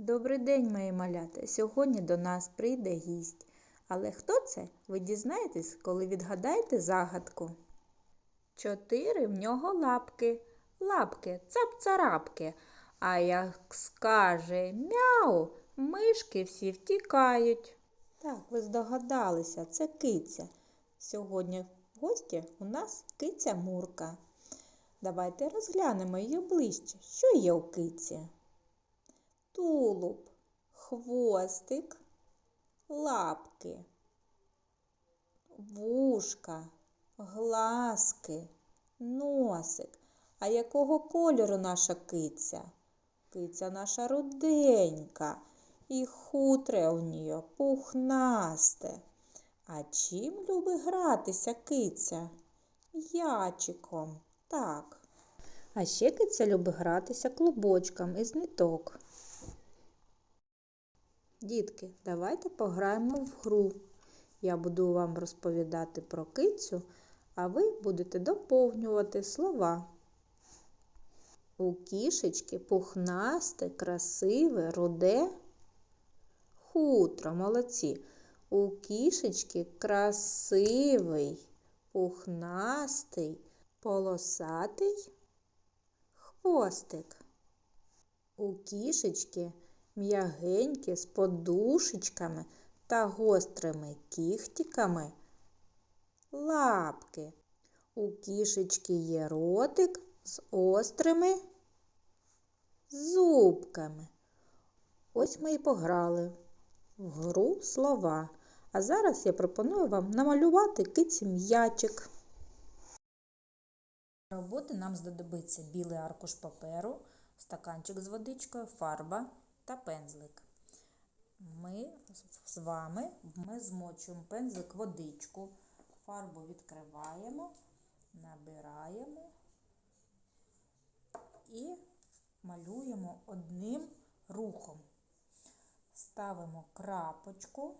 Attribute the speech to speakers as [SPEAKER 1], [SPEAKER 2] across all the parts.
[SPEAKER 1] Добрий день, мої малята! Сьогодні до нас прийде гість. Але хто це? Ви дізнаєтесь, коли відгадаєте загадку. Чотири в нього лапки, лапки, цап-царапки. А як скаже мяу, мишки всі втікають. Так, ви здогадалися, це киця. Сьогодні в гості у нас киця Мурка. Давайте розглянемо її ближче. Що є у киці? Тулуб, хвостик, лапки, вушка, глазки, носик. А якого кольору наша киця? Киця наша руденька, і хутре у нього пухнасте. А чим любить гратися киця? Ячиком, так. А ще киця любить гратися клубочком із ниток. Дітки, давайте пограємо в гру. Я буду вам розповідати про кицю, а ви будете доповнювати слова. У кішечки пухнасте, красиве, руде. Хутро, молодці. У кішечки красивий, пухнастий, полосатий хвостик. У кішечки м'ягенькі з подушечками та гострими кіхтиками лапки. У кішечки є ротик з острими зубками. Ось ми і пограли в гру слова. А зараз я пропоную вам намалювати киці м'ячик. Роботи нам знадобиться білий аркуш паперу, стаканчик з водичкою, фарба та пензлик. Ми з вами ми змочуємо пензлик водичку, фарбу відкриваємо, набираємо і малюємо одним рухом. Ставимо крапочку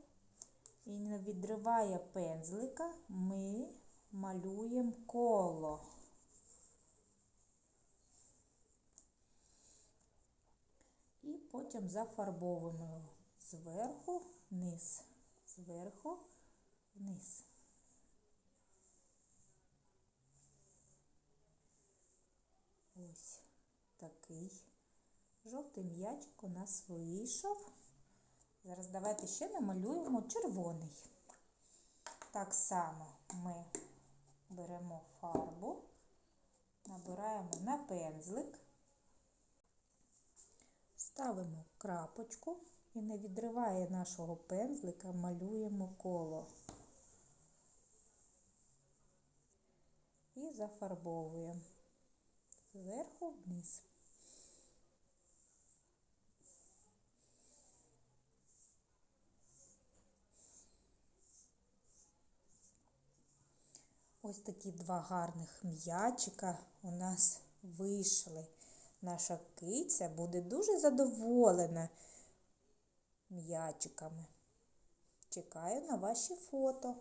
[SPEAKER 1] і не відриває пензлика, ми малюємо коло. Потім зафарбовуємо зверху вниз, зверху вниз. Ось такий жовтий м'ячик у нас вийшов. Зараз давайте ще намалюємо червоний. Так само ми беремо фарбу, набираємо на пензлик. Ставимо крапочку і не відриває нашого пензлика, малюємо коло і зафарбовуємо зверху вниз. Ось такі два гарних м'ячика у нас вийшли. Наша киця буде дуже задоволена м'ячиками. Чекаю на ваші фото.